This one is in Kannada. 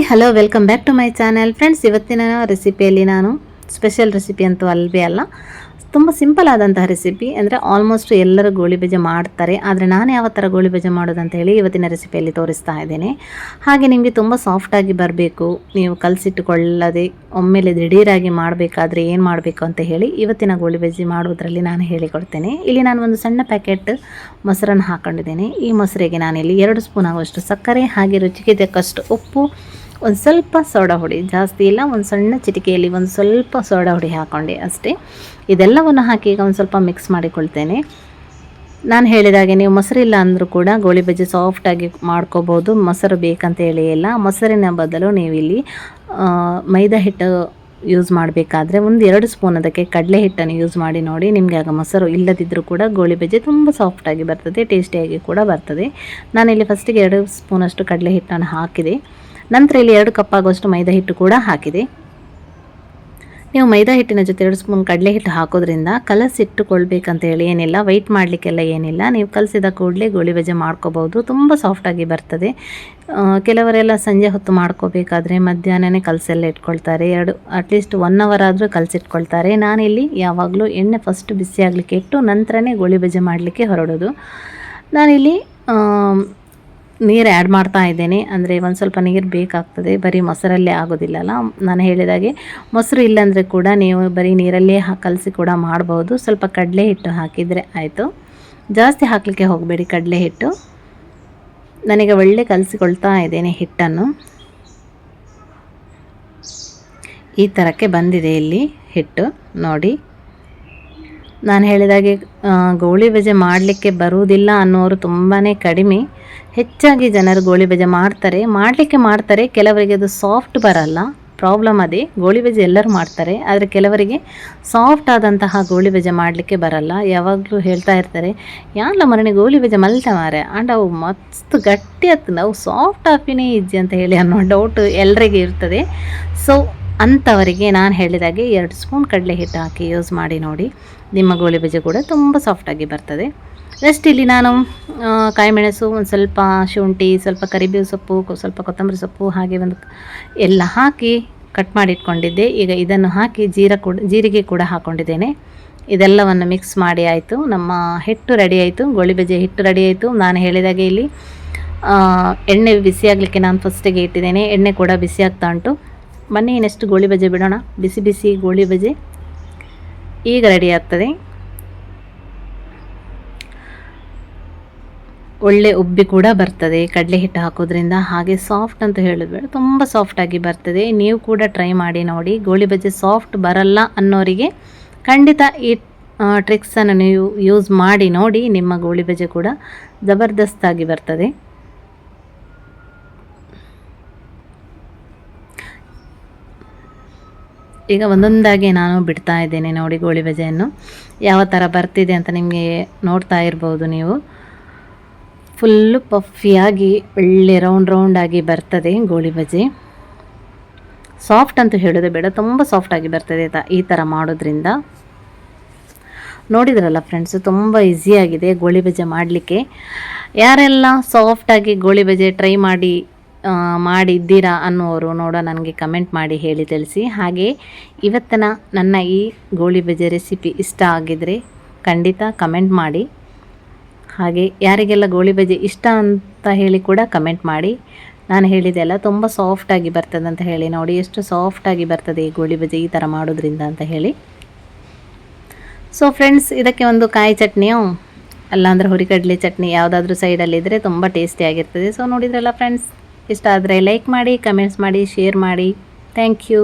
Hi hello welcome back to my channel friends ಇವತ್ತಿನ ರೆಸಿಪಿಯಲ್ಲಿ ನಾನು ಸ್ಪೆಷಲ್ ರೆಸಿಪಿ ಅಂತೂ ಅಲ್ಲವೇ ಅಲ್ಲ, ತುಂಬ ಸಿಂಪಲ್ ಆದಂತಹ ರೆಸಿಪಿ ಅಂದರೆ ಆಲ್ಮೋಸ್ಟ್ ಎಲ್ಲರೂ ಗೋಳಿ ಬಜೆ ಮಾಡ್ತಾರೆ. ಆದರೆ ನಾನು ಯಾವ ಥರ ಗೋಳಿ ಮಾಡೋದು ಅಂತ ಹೇಳಿ ಇವತ್ತಿನ ರೆಸಿಪಿಯಲ್ಲಿ ತೋರಿಸ್ತಾ ಇದ್ದೇನೆ. ಹಾಗೆ ನಿಮಗೆ ತುಂಬ ಸಾಫ್ಟಾಗಿ ಬರಬೇಕು. ನೀವು ಕಲಸಿಟ್ಟುಕೊಳ್ಳದೆ ಒಮ್ಮೆಲೆ ದಿಢೀರಾಗಿ ಮಾಡಬೇಕಾದ್ರೆ ಏನು ಮಾಡಬೇಕು ಅಂತ ಹೇಳಿ ಇವತ್ತಿನ ಗೋಳಿ ಬಜ್ಜಿ ಮಾಡುವುದರಲ್ಲಿ ನಾನು ಹೇಳಿಕೊಡ್ತೇನೆ. ಇಲ್ಲಿ ನಾನು ಒಂದು ಸಣ್ಣ ಪ್ಯಾಕೆಟ್ ಮೊಸರನ್ನು ಹಾಕೊಂಡಿದ್ದೇನೆ. ಈ ಮೊಸರಿಗೆ ನಾನಿಲ್ಲಿ ಎರಡು ಸ್ಪೂನ್ ಆಗುವಷ್ಟು ಸಕ್ಕರೆ, ಹಾಗೆ ರುಚಿಗೆ ತಕ್ಕಷ್ಟು ಉಪ್ಪು ಒಂದು ಸ್ವಲ್ಪ ಸೋಡಾ ಹುಡಿ, ಜಾಸ್ತಿ ಇಲ್ಲ, ಒಂದು ಸಣ್ಣ ಚಿಟಿಕೆಯಲ್ಲಿ ಒಂದು ಸ್ವಲ್ಪ ಸೋಡಾ ಹುಡಿ ಹಾಕ್ಕೊಂಡೆ ಅಷ್ಟೇ. ಇದೆಲ್ಲವನ್ನು ಹಾಕಿ ಈಗ ಒಂದು ಸ್ವಲ್ಪ ಮಿಕ್ಸ್ ಮಾಡಿಕೊಳ್ತೇನೆ. ನಾನು ಹೇಳಿದಾಗೆ ನೀವು ಮೊಸರಿಲ್ಲ ಅಂದರೂ ಕೂಡ ಗೋಳಿ ಬಜ್ಜಿ ಸಾಫ್ಟಾಗಿ ಮಾಡ್ಕೋಬೋದು. ಮೊಸರು ಬೇಕಂತ ಹೇಳಿ ಇಲ್ಲ. ಮೊಸರಿನ ಬದಲು ನೀವು ಇಲ್ಲಿ ಮೈದಾ ಹಿಟ್ಟು ಯೂಸ್ ಮಾಡಬೇಕಾದ್ರೆ ಒಂದು ಎರಡು ಸ್ಪೂನ್ ಅದಕ್ಕೆ ಕಡಲೆ ಹಿಟ್ಟನ್ನು ಯೂಸ್ ಮಾಡಿ ನೋಡಿ ನಿಮಗೆ ಆಗ ಮೊಸರು ಇಲ್ಲದಿದ್ದರೂ ಕೂಡ ಗೋಳಿ ಬಜ್ಜಿ ತುಂಬ ಸಾಫ್ಟಾಗಿ ಬರ್ತದೆ ಟೇಸ್ಟಿಯಾಗಿ ಕೂಡ ಬರ್ತದೆ. ನಾನಿಲ್ಲಿ ಫಸ್ಟಿಗೆ ಎರಡು ಸ್ಪೂನಷ್ಟು ಕಡಲೆ ಹಿಟ್ಟನ್ನು ಹಾಕಿದೆ. ನಂತರ ಇಲ್ಲಿ ಎರಡು ಕಪ್ ಆಗುವಷ್ಟು ಮೈದಾ ಹಿಟ್ಟು ಕೂಡ ಹಾಕಿದೆ. ನೀವು ಮೈದಾ ಹಿಟ್ಟಿನ ಜೊತೆ ಎರಡು ಸ್ಪೂನ್ ಕಡಲೆ ಹಿಟ್ಟು ಹಾಕೋದ್ರಿಂದ ಕಲಸಿಟ್ಟುಕೊಳ್ಬೇಕಂತ ಹೇಳಿ ಏನಿಲ್ಲ ವೆಯ್ಟ್ ಮಾಡಲಿಕ್ಕೆಲ್ಲ ಏನಿಲ್ಲ. ನೀವು ಕಲಸಿದ ಕೂಡಲೇ ಗೋಳಿ ಬಜೆ ಮಾಡ್ಕೋಬೋದು ತುಂಬ ಸಾಫ್ಟಾಗಿ ಬರ್ತದೆ. ಕೆಲವರೆಲ್ಲ ಸಂಜೆ ಹೊತ್ತು ಮಾಡ್ಕೋಬೇಕಾದ್ರೆ ಮಧ್ಯಾಹ್ನನೇ ಕಲಸೆಲ್ಲ ಇಟ್ಕೊಳ್ತಾರೆ. ಎರಡು ಅಟ್ಲೀಸ್ಟ್ ಒನ್ ಅವರ್ ಆದರೂ ಕಲಸಿಟ್ಕೊಳ್ತಾರೆ ನಾನಿಲ್ಲಿ ಯಾವಾಗಲೂ ಎಣ್ಣೆ ಫಸ್ಟ್ ಬಿಸಿ ಆಗಲಿಕ್ಕೆ ಇಟ್ಟು ನಂತರನೇ ಗೋಳಿ ಬಜೆ ಮಾಡಲಿಕ್ಕೆ ಹೊರಡೋದು. ನಾನಿಲ್ಲಿ ನೀರು ಆ್ಯಡ್ ಮಾಡ್ತಾ ಇದ್ದೇನೆ. ಅಂದರೆ ಒಂದು ಸ್ವಲ್ಪ ನೀರು ಬೇಕಾಗ್ತದೆ. ಬರೀ ಮೊಸರಲ್ಲೇ ಆಗೋದಿಲ್ಲಲ್ಲ ನಾನು ಹೇಳಿದಾಗೆ ಮೊಸರು ಇಲ್ಲಾಂದರೆ ಕೂಡ ನೀವು ಬರೀ ನೀರಲ್ಲೇ ಕಲಸಿ ಕೂಡ ಮಾಡ್ಬೋದು. ಸ್ವಲ್ಪ ಕಡಲೆ ಹಿಟ್ಟು ಹಾಕಿದರೆ ಆಯಿತು. ಜಾಸ್ತಿ ಹಾಕಲಿಕ್ಕೆ ಹೋಗಬೇಡಿ ಕಡಲೆ ಹಿಟ್ಟು. ನನಗೆ ಒಳ್ಳೆ ಕಲಸಿಕೊಳ್ತಾ ಇದ್ದೇನೆ ಹಿಟ್ಟನ್ನು. ಈ ಥರಕ್ಕೆ ಬಂದಿದೆ ಇಲ್ಲಿ ಹಿಟ್ಟು. ನೋಡಿ. ನಾನು ಹೇಳಿದಾಗೆ ಗೋಳಿ ಬಜೆ ಮಾಡಲಿಕ್ಕೆ ಬರುವುದಿಲ್ಲ ಅನ್ನೋರು ತುಂಬಾ ಕಡಿಮೆ. ಹೆಚ್ಚಾಗಿ ಜನರು ಗೋಳಿ ಬಜೆ ಮಾಡ್ತಾರೆ. ಮಾಡಲಿಕ್ಕೆ ಮಾಡ್ತಾರೆ, ಕೆಲವರಿಗೆ ಅದು ಸಾಫ್ಟ್ ಬರಲ್ಲ. ಪ್ರಾಬ್ಲಮ್ ಅದೇ, ಗೋಳಿ ಬಜೆ ಎಲ್ಲರೂ ಮಾಡ್ತಾರೆ. ಆದರೆ ಕೆಲವರಿಗೆ ಸಾಫ್ಟ್ ಆದಂತಹ ಗೋಳಿ ಬಜೆ ಮಾಡಲಿಕ್ಕೆ ಬರಲ್ಲ. ಯಾವಾಗಲೂ ಹೇಳ್ತಾ ಇರ್ತಾರೆ ಯಾಲ ಮರಣಿ ಗೋಳಿ ಬಜೆ ಮಲ್ತ ಮಾರೆ ಆ್ಯಂಡ್ ಅವು ಮಸ್ತ್ ಗಟ್ಟಿ ಆಗ್ತದೆ ಅವು ಸಾಫ್ಟ್ ಆಫಿನೇ ಇಜ್ಜಿ ಅಂತ ಹೇಳಿ ಅನ್ನೋ ಡೌಟ್ ಎಲ್ಲರಿಗೆ ಇರ್ತದೆ. ಸೊ ಅಂಥವರಿಗೆ ನಾನು ಹೇಳಿದಾಗೆ ಎರಡು ಸ್ಪೂನ್ ಕಡಲೆ ಹಿಟ್ಟು ಹಾಕಿ ಯೂಸ್ ಮಾಡಿ ನೋಡಿ. ನಿಮ್ಮ ಗೋಳಿ ಬಜೆ ಕೂಡ ತುಂಬ ಸಾಫ್ಟಾಗಿ ಬರ್ತದೆ. ನೆಕ್ಸ್ಟ್ ಇಲ್ಲಿ ನಾನು ಕಾಯಿಮೆಣಸು, ಒಂದು ಸ್ವಲ್ಪ ಶುಂಠಿ, ಸ್ವಲ್ಪ ಕರಿಬೇವು ಸೊಪ್ಪು ಸ್ವಲ್ಪ ಕೊತ್ತಂಬರಿ ಸೊಪ್ಪು, ಹಾಗೆ ಒಂದು ಎಲ್ಲ ಹಾಕಿ ಕಟ್ ಮಾಡಿ ಇಟ್ಕೊಂಡಿದ್ದೆ. ಈಗ ಇದನ್ನು ಹಾಕಿ ಜೀರ ಕೂಡ, ಜೀರಿಗೆ ಕೂಡ ಹಾಕ್ಕೊಂಡಿದ್ದೇನೆ ಇದೆಲ್ಲವನ್ನು ಮಿಕ್ಸ್ ಮಾಡಿ ಆಯಿತು. ನಮ್ಮ ಹಿಟ್ಟು ರೆಡಿ ಆಯಿತು. ಗೋಳಿ ಬಜೆ ಹಿಟ್ಟು ರೆಡಿ ಆಯಿತು. ನಾನು ಹೇಳಿದಾಗೆ ಇಲ್ಲಿ ಎಣ್ಣೆ ಬಿಸಿ ಆಗಲಿಕ್ಕೆ ನಾನು ಫಸ್ಟಿಗೆ ಇಟ್ಟಿದ್ದೇನೆ. ಎಣ್ಣೆ ಕೂಡ ಬಿಸಿ ಆಗ್ತಾ ಉಂಟು. ಬನ್ನಿ ಇನ್ನೆಷ್ಟು ಗೋಳಿ ಬಜೆ ಬಿಡೋಣ? ಬಿಸಿ ಬಿಸಿ ಗೋಳಿ ಬಜೆ. ಈಗ ರೆಡಿ ಆಗ್ತದೆ. ಒಳ್ಳೆ ಉಬ್ಬಿ ಕೂಡ ಬರ್ತದೆ. ಕಡಲೆ ಹಿಟ್ಟು ಹಾಕೋದ್ರಿಂದ ಹಾಗೆ ಸಾಫ್ಟ್ ಅಂತ ಹೇಳಿದ್ಬೇಡ. ತುಂಬ ಸಾಫ್ಟಾಗಿ ಬರ್ತದೆ. ನೀವು ಕೂಡ ಟ್ರೈ ಮಾಡಿ ನೋಡಿ. ಗೋಳಿ ಬಜ್ಜಿ ಸಾಫ್ಟ್ ಬರಲ್ಲ ಅನ್ನೋರಿಗೆ ಖಂಡಿತ ಈ ಟ್ರಿಕ್ಸನ್ನು ನೀವು ಯೂಸ್ ಮಾಡಿ ನೋಡಿ. ನಿಮ್ಮ ಗೋಳಿ ಬಜೆ ಕೂಡ ಜಬರ್ದಸ್ತಾಗಿ ಬರ್ತದೆ. ಈಗ ಒಂದೊಂದಾಗಿ ನಾನು ಬಿಡ್ತಾ ಇದ್ದೇನೆ ನೋಡಿ ಗೋಳಿ ಬಜೆಯನ್ನು. ಯಾವ ಥರ ಬರ್ತಿದೆ ಅಂತ ನಿಮಗೆ ನೋಡ್ತಾ ಇರ್ಬೋದು ನೀವು. ಫುಲ್ಲು ಪಫಿಯಾಗಿ ಒಳ್ಳೆ ರೌಂಡ್ ರೌಂಡಾಗಿ ಬರ್ತದೆ ಗೋಳಿ ಬಜೆ. ಸಾಫ್ಟ್ ಅಂತ ಹೇಳೋದು ಬೇಡ, ತುಂಬ ಸಾಫ್ಟಾಗಿ ಬರ್ತದೆ ಈ ಥರ ಮಾಡೋದ್ರಿಂದ. ನೋಡಿದ್ರಲ್ಲ ಫ್ರೆಂಡ್ಸು ತುಂಬ ಈಸಿಯಾಗಿದೆ ಗೋಳಿ ಬಜೆ ಮಾಡಲಿಕ್ಕೆ. ಯಾರೆಲ್ಲ ಸಾಫ್ಟಾಗಿ ಗೋಳಿ ಬಜೆ ಟ್ರೈ ಮಾಡಿ ಮಾಡಿದ್ದೀರಾ ಅನ್ನೋರು ನೋಡೋ ನನಗೆ ಕಮೆಂಟ್ ಮಾಡಿ ಹೇಳಿ ತಿಳಿಸಿ. ಹಾಗೆ ಇವತ್ತಿನ ನನ್ನ ಈ ಗೋಳಿ ಬಜೆ ರೆಸಿಪಿ ಇಷ್ಟ ಆಗಿದರೆ ಖಂಡಿತ ಕಮೆಂಟ್ ಮಾಡಿ. ಹಾಗೆ ಯಾರಿಗೆಲ್ಲ ಗೋಳಿ ಬಜೆ ಇಷ್ಟ ಅಂತ ಹೇಳಿ ಕೂಡ ಕಮೆಂಟ್ ಮಾಡಿ. ನಾನು ಹೇಳಿದೆ ಅಲ್ಲ, ತುಂಬ ಸಾಫ್ಟಾಗಿ ಬರ್ತದೆ ಅಂತ ಹೇಳಿ. ನೋಡಿ, ಎಷ್ಟು ಸಾಫ್ಟಾಗಿ ಬರ್ತದೆ ಈ ಗೋಳಿ ಬಜೆ ಈ ಥರ ಮಾಡೋದ್ರಿಂದ ಅಂತ ಹೇಳಿ. ಸೊ ಫ್ರೆಂಡ್ಸ್ ಇದಕ್ಕೆ ಒಂದು ಕಾಯಿ ಚಟ್ನಿಯು, ಅಲ್ಲಾಂದ್ರೆ ಹುರಿಗಡಲೆ ಚಟ್ನಿ ಯಾವುದಾದ್ರೂ ಸೈಡಲ್ಲಿದ್ದರೆ ತುಂಬ ಟೇಸ್ಟಿಯಾಗಿರ್ತದೆ ಸೊ ನೋಡಿದ್ರಲ್ಲ ಫ್ರೆಂಡ್ಸ್ ಇಷ್ಟ ಆದರೆ ಲೈಕ್ ಮಾಡಿ ಕಮೆಂಟ್ಸ್ ಮಾಡಿ ಶೇರ್ ಮಾಡಿ. Thank you